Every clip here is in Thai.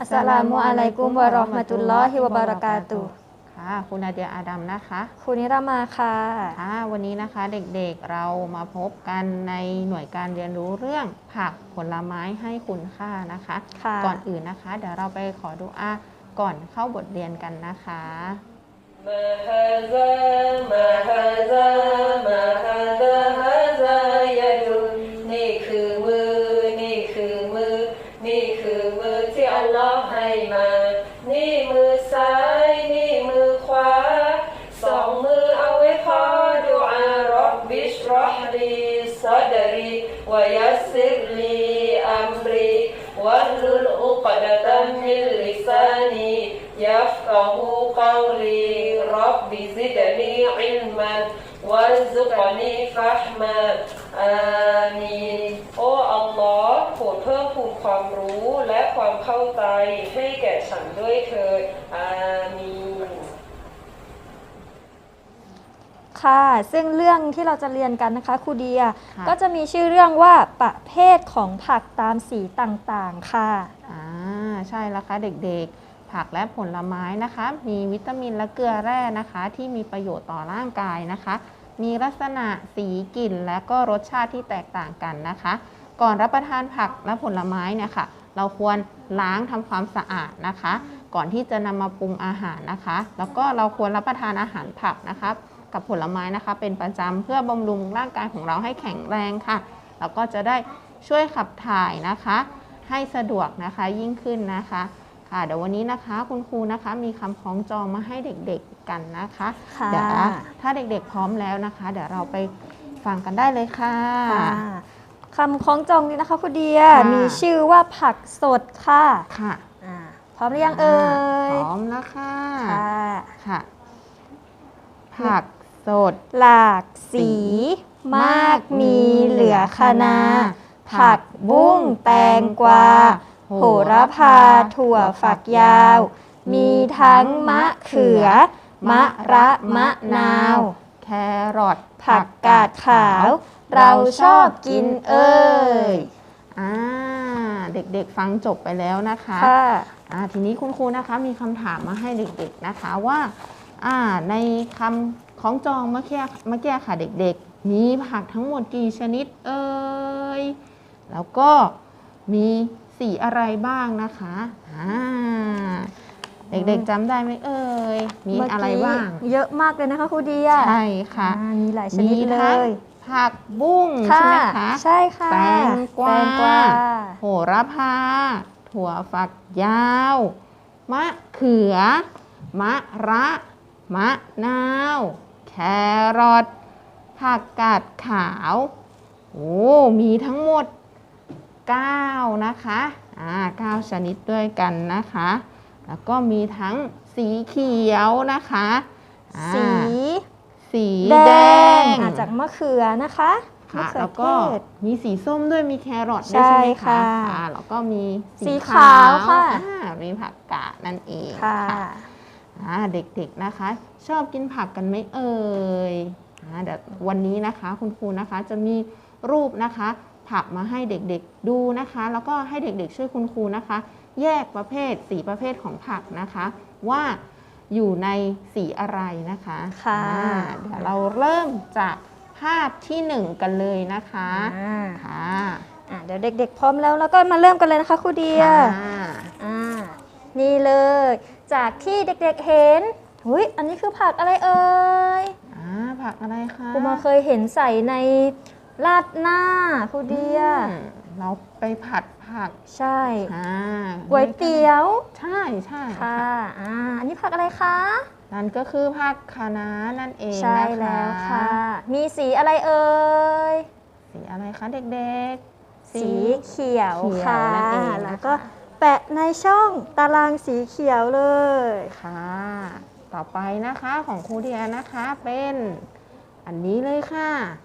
อัสสลามุอะลัยกุมวะเราะห์มะตุลลอฮิวะบะเราะกาตุฮ์ ค่ะคุณนาเดียอาดัมนะคะครูนิรามาค่ะ ค่ะวันนี้นะคะเด็กๆเรามาพบกันในหน่วยการเรียนรู้เรื่องผักผลไม้ให้คุณค่านะคะ ค่ะ ก่อนอื่นนะคะ เดี๋ยวเราไปขอดูอาก่อนเข้าบทเรียนกันนะคะ ما هذا ما هذا ما هذا يفقه قولي رب زدني علما وارزقني فهما อามีนโอ้อัลลอฮ์โปรดเพิ่มพูนความรู้และความเข้าใจให้แก่ฉันด้วยเถิดอามีน ค่ะ ซึ่งเรื่องที่เราจะเรียนกันนะคะครูเดีย ค่ะ ก็จะมีชื่อเรื่องว่าประเภทของผักตามสีต่างๆ ค่ะ อ่าใช่แล้วค่ะเด็กๆ ผักและผลไม้นะคะ มีวิตามินและเกลือแร่นะคะ ที่มีประโยชน์ต่อร่างกายนะคะ มีลักษณะสีกลิ่น และก็รสชาติที่แตกต่างกันนะคะ ก่อนรับประทานผักและผลไม้เนี่ยค่ะเราควรล้างทำความสะอาดนะคะ ก่อนที่จะนำมาปรุงอาหารนะคะ แล้วก็เราควรรับประทานอาหารผักนะคะ กับผลไม้นะคะ เป็นประจำเพื่อบำรุงร่างกายของเราให้แข็งแรงค่ะแล้วก็จะได้ช่วยขับถ่ายนะคะ ให้สะดวกนะคะยิ่งขึ้นนะคะ ค่ะเดี๋ยววันนี้นะคะคุณครูนะคะมีคำคล้องจองมาให้เด็กๆกันนะคะค่ะ เดี๋ยวถ้าเด็กๆพร้อมแล้วนะคะ เดี๋ยวเราไปฟังกันได้เลยค่ะค่ะคำคล้องจองนี้นะคะครูเดีย ค่ะ มีชื่อว่าผักสดค่ะค่ะอ่าพร้อมหรือยังเอ่ยพร้อมแล้วค่ะ ค่ะค่ะ ผักสด หลากสี มากมีเหลือคณาผักบุ้งแตงกวา โหระพาถั่วฝักยาว มีทั้งมะเขือ มะระมะนาว แครอทผักกาดขาว เราชอบกินเอ่ยอ่าเด็กๆฟังจบไปแล้วนะคะค่ะอ่าทีนี้คุณครูนะคะมีคำถามมาให้เด็กๆนะคะว่าอ่าในคำของจองเมื่อกี้เมื่อกี้ค่ะเด็กๆ มีผักทั้งหมดกี่ชนิดเอ่ยแล้วก็มี สีอะไรบ้างนะคะอ่าเด็กๆจำได้ไหมเอ่ย มีอะไรบ้างเมื่อกี้เยอะมากเลยนะคะครูเดียใช่ค่ะอ่ามีหลายชนิดเลทั้งยผักบุ้งใช่ค่ะไหมคะ ใช่ค่ะแตงกวาแตงกวา โหระพา ถั่วฝักยาว มะเขือ มะระ มะนาว แครอท ผักกาดขาว โอ้ มีทั้งหมด 9 นะคะอ่า9ชนิดด้วยกันนะคะ แล้วก็มีทั้งสีเขียวนะคะอ่าสีสีแดแดงงอ่าจากมะเขือนะคะค่ะมะเขือแล้วก็เทศมีสีส้มด้วยมีแครอทด้วยใช่ใช่ไหมค่ะคะอ่าแล้วก็มีสีขาวค่ะ อ่ามีผักกาดนั่นเองค่ะ อ่าเด็กๆนะคะ ชอบกินผักกันไหมเอ่ยอ่าเดี๋ยววันนี้นะคะคุณครูนะคะจะมีรูปนะคะ ผักมาให้เด็กๆดูนะคะ แล้วก็ให้เด็กๆช่วยคุณครูนะคะ แยกประเภทสีประเภทของผักนะคะ ว่าอยู่ในสีอะไรนะคะค่ะอ่าเดี๋ยวเราเริ่มจากภาพที่หนึ่งกันเลยนะคะอ่าค่ะอ่าเดี๋ยวเด็กๆ พร้อมแล้วแล้วก็มาเริ่มกันเลยนะคะครูเดียค่ะอ่านี่เลย จากที่เด็กๆเห็นหุยอันนี้คือผักอะไรเอ่ยอ่าผักอะไรคะครูมาเคยเห็นใส่ใน ราดหน้าครูเดีย อืมเราไปผัดผักใช่อ่าก๋วยเตี๋ยวใช่ใช่ค่ะอ่าอันนี้ผักอะไรคะ นั่นก็คือผักคะน้านั่นเองใช่นะคะแล้วค่ะ มีสีอะไรเอ่ย สีอะไรคะเด็กๆสีเขียวเขียวค่ะ นั่นเองนะคะ แล้วก็แปะในช่องตารางสีเขียวเลยค่ะ ต่อไปนะคะของครูเดียนะคะเป็นอันนี้เลยค่ะอ่า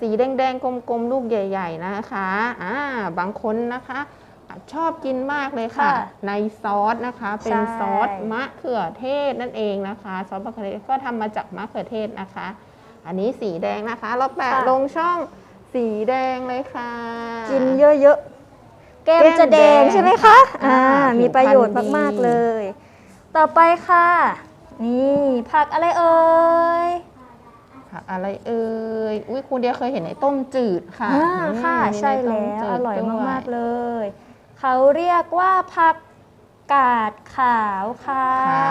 สีแดงๆ กลมๆ ลูกใหญ่ ๆ นะคะอ่าบางคนนะคะ ชอบกินมากเลยค่ะ ค่ะในซอสนะคะ เป็นใช่ซอสมะเขือเทศนั่นเองนะคะ ซอสมะเขือเทศก็ทำมาจากมะเขือเทศนะคะ อันนี้สีแดงนะคะ เราแปะค่ะ ลงช่องสีแดงเลยค่ะ กินเยอะๆ แก้มจะแดงใช่ไหมคะอ่ามีประโยชน์มากๆเลย ต่อไปค่ะ นี่ผักอะไรเอ่ย ผักอะไรเอ่ยอุ้ยครูเดียเคยเห็นในต้มจืดค่ะอ่าอืมค่ะมีใช่นต้แล้มวจืดอร่อยด้วมากๆเลย เขาเรียกว่าผักกาดขาวค่ะ ค่ะ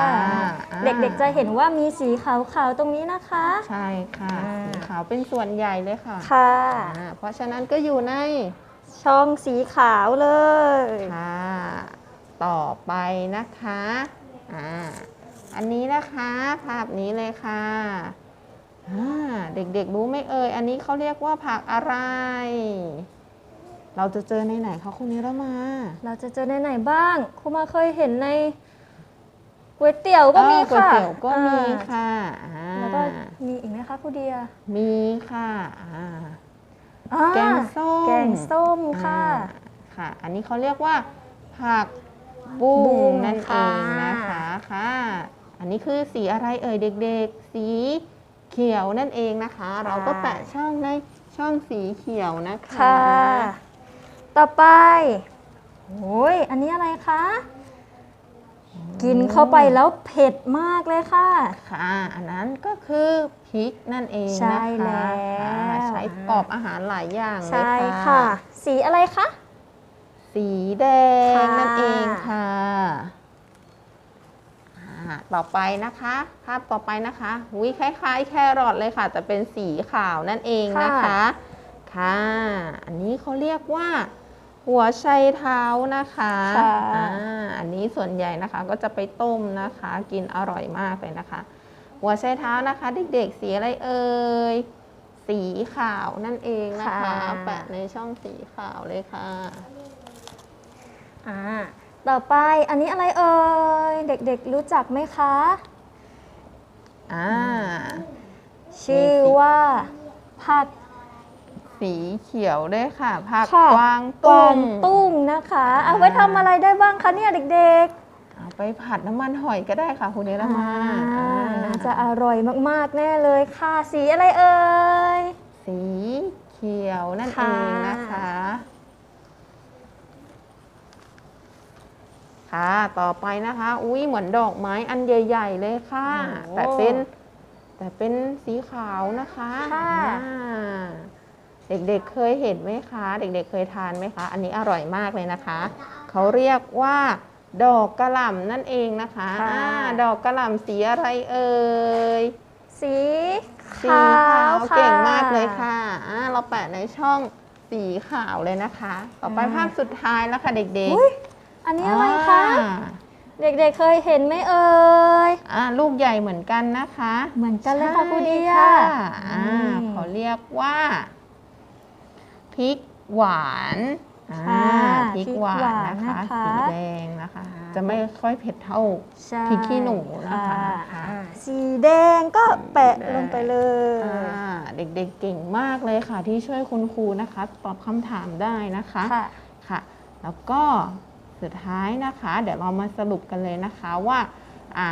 อ่า เด็กๆจะเห็นว่ามีสีขาวๆตรงนี้นะคะ ใช่ค่ะอ่า สีขาวเป็นส่วนใหญ่เลยค่ะค่ะ อ่าเพราะฉะนั้นก็อยู่ใน ช่องสีขาวเลย ค่ะ ต่อไปนะคะ อ่า อันนี้นะคะ ภาพนี้เลยค่ะอ่า เด็กๆรู้ไหมเอ่ย อันนี้เขาเรียกว่าผักอะไร เราจะเจอในไหนคะคุณนิรมา เราจะเจอในไหนบ้างครูมาเคยเห็นในก๋วยเตี๋ยวก็มีเออก๋วยค่ะเตี๋ยวก็มีอ่าค่ะอ่าแล้วก็มีอีกไหมคะครูเดีย มีค่ะอ่าอ่าแกงส้ม แกงส้มค่ะอ่าค่ะ อันนี้เขาเรียกว่า ผักบุ้บุ้งงนั่นเอค่ะงนะคะค่ะ อันนี้คือสีอะไรเอ่ยเด็ก ๆ สีเขียวนั่นเองนะคะ เราก็แปะช่องในช่องสีเขียวนะคะ ค่ะ ต่อไปโอ้ยอันนี้อะไรคะ กินเข้าไปแล้วเผ็ดมากเลยค่ะ ค่ะ อันนั้นก็คือพริกนั่นเองใช่นะคะแล้วค่ะใช้ประกอบอาหารหลายอย่างเลยใช่ค่ะค่ะ สีอะไรคะ สีแดงค่ะนั่นเองค่ะอ่า ต่อไปนะคะ ภาพต่อไปนะคะวิคล้ายๆ แครอทเลยค่ะ แต่เป็นสีขาวนั่นเองนะคะค่ะ อันนี้เขาเรียกว่า หัวไชเท้านะคะค่ะอ่าอันนี้ส่วนใหญ่นะคะก็จะไปต้มนะคะ กินอร่อยมากเลยนะคะ หัวไชเท้านะคะเด็กๆสีอะไรเอ่ยสีขาวนั่นเองนะคะค่ะแปะในช่องสีขาวเลยค่ะอ่า ต่อไปอันนี้อะไรเอ่ยเด็กๆรู้จักไหมคะ อ่า ชื่อว่า ผักสีเขียวด้วยค่ะ ผักค่ะกวางกตุ้วางงตุ้งนะคะ เอาไว้ทำอะไรได้บ้างคะเนี่ยเด็กเอาไปผัดน้ำมันหอยก็ได้ค่ะคุณเนๆรมาอ่าอ่าน่าจะอร่อยมากๆแน่เลยค่ะ สีอะไรเอ่ย สีเขียวนั่นเอค่ะงนะคะ ค่ะ ต่อไปนะคะ อุ้ยเหมือนดอกไม้อันใหญ่ ๆ เลยค่ะ โอ้แต่เป็น แต่เป็นสีขาวนะคะค่ะ อ่าเด็กๆเคยเห็นไหมคะ เด็กๆเคยทานไหมคะ อันนี้อร่อยมากเลยนะคะ เขาเรียกว่า ดอกกระหล่ำนั่นเองนะคะค่ะอ่าดอกกระหล่ำสีอะไรเอ่ย สีสีขาวขาวค่ะเก่งมากเลยค่ะอ่าเราแปะในช่องสีขาวเลยนะคะ ต่อไปอ่าภาพสุดท้ายแล้วค่ะเด็กอุ๊ย อันๆนี้อะไรคะ อ่าเด็กๆเคยเห็นไหมเอ่ย อ่าลูกใหญ่เหมือนกันนะคะเหมือนกันเลยค่ะครูเดีย ใช่ค่ะอ่าอืมเขาเรียกว่าพริกหวานอ่าค่ะพริกหวานนะคะ พริกหวานนะคะ สีแดงนะคะ จะไม่ค่อยเผ็ดเท่า ใช่พริกขี้หนูนะคะ อ่าสีแดงก็แปะลงไปเลย อ่าเด็กๆเก่งมากเลยค่ะ ที่ช่วยคุณครูนะคะ ตอบคำถามได้นะคะ ค่ะ ค่ะ แล้วก็ สุดท้ายนะคะ เดี๋ยวเรามาสรุปกันเลยนะคะว่าอ่า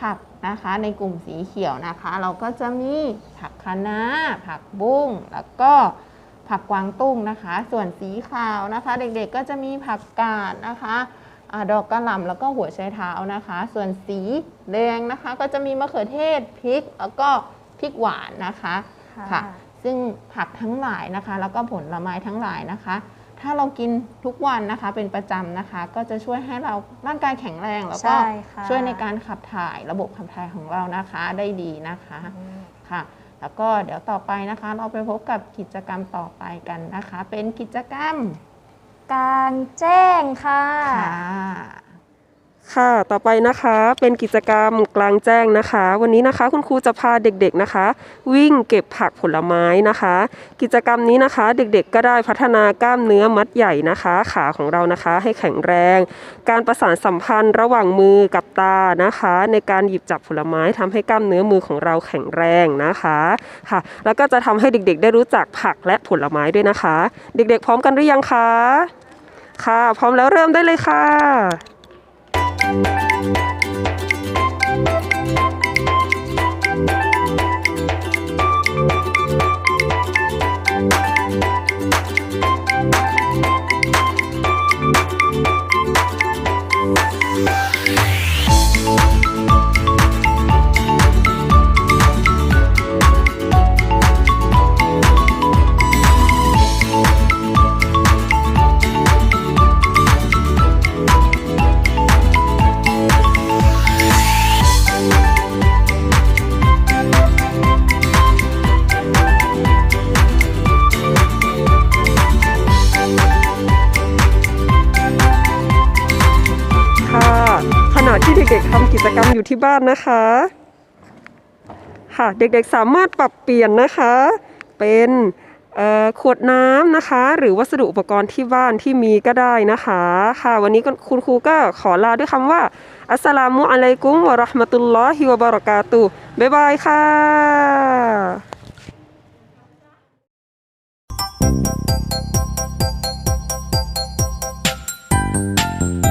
ผักนะคะในกลุ่มสีเขียวนะคะ เราก็จะมีผักคะน้า ผักบุ้งแล้วก็ผักกวางตุ้งนะคะ ส่วนสีขาวนะคะ เด็กๆก็จะมีผักกาดนะคะอาดอกกระหล่ำแล้วก็หัวไชเท้านะคะ ส่วนสีแดงนะคะ ก็จะมีมะเขือเทศพริก แล้วก็พริกหวานนะคะค่ะ ซึ่งผักทั้งหลายนะคะ แล้วก็ผลไม้ทั้งหลายนะคะ ถ้าเรากินทุกวันนะคะเป็นประจำนะคะ ก็จะช่วยให้เราร่างกายแข็งแรงแล้วก็ใช่ค่ะ ช่วยในการขับถ่ายระบบขับถ่ายของเรานะคะได้ดีนะคะค่ะ แล้วก็เดี๋ยวต่อไปนะคะ เราไปพบกับกิจกรรมต่อไปกันนะคะ เป็นกิจกรรมกลางแจ้งค่ะ ค่ะ ค่ะ ต่อไปนะคะ เป็นกิจกรรมกลางแจ้งนะคะ วันนี้นะคะ คุณครูจะพาเด็กๆนะคะ วิ่งเก็บผักผลไม้นะคะ กิจกรรมนี้นะคะ เด็กๆ ก็ได้พัฒนากล้ามเนื้อมัดใหญ่นะคะ ขาของเรานะคะ ให้แข็งแรง การประสานสัมพันธ์ระหว่างมือกับตานะคะ ในการหยิบจับผลไม้ทำให้กล้ามเนื้อมือของเราแข็งแรงนะคะค่ะ แล้วก็จะทำให้เด็กๆ ได้รู้จักผักและผลไม้ด้วยนะคะ เด็กๆ พร้อมกันหรือยังคะค่ะ พร้อมแล้วเริ่มได้เลยค่ะ ค อยู่ที่บ้านนะคะ ค่ะเด็กๆสามารถปรับเปลี่ยนนะคะ เป็นขวดน้ำนะคะ หรือวัสดุอุปกรณ์ที่บ้านที่มีก็ได้นะคะ ค่ะวันนี้คุณครูก็ขอลาด้วยคำว่า อัสสลามุอะลัยกุมวะราะห์มะตุลลอฮิวะบะเราะกาตุบ๊ายบายค่ะ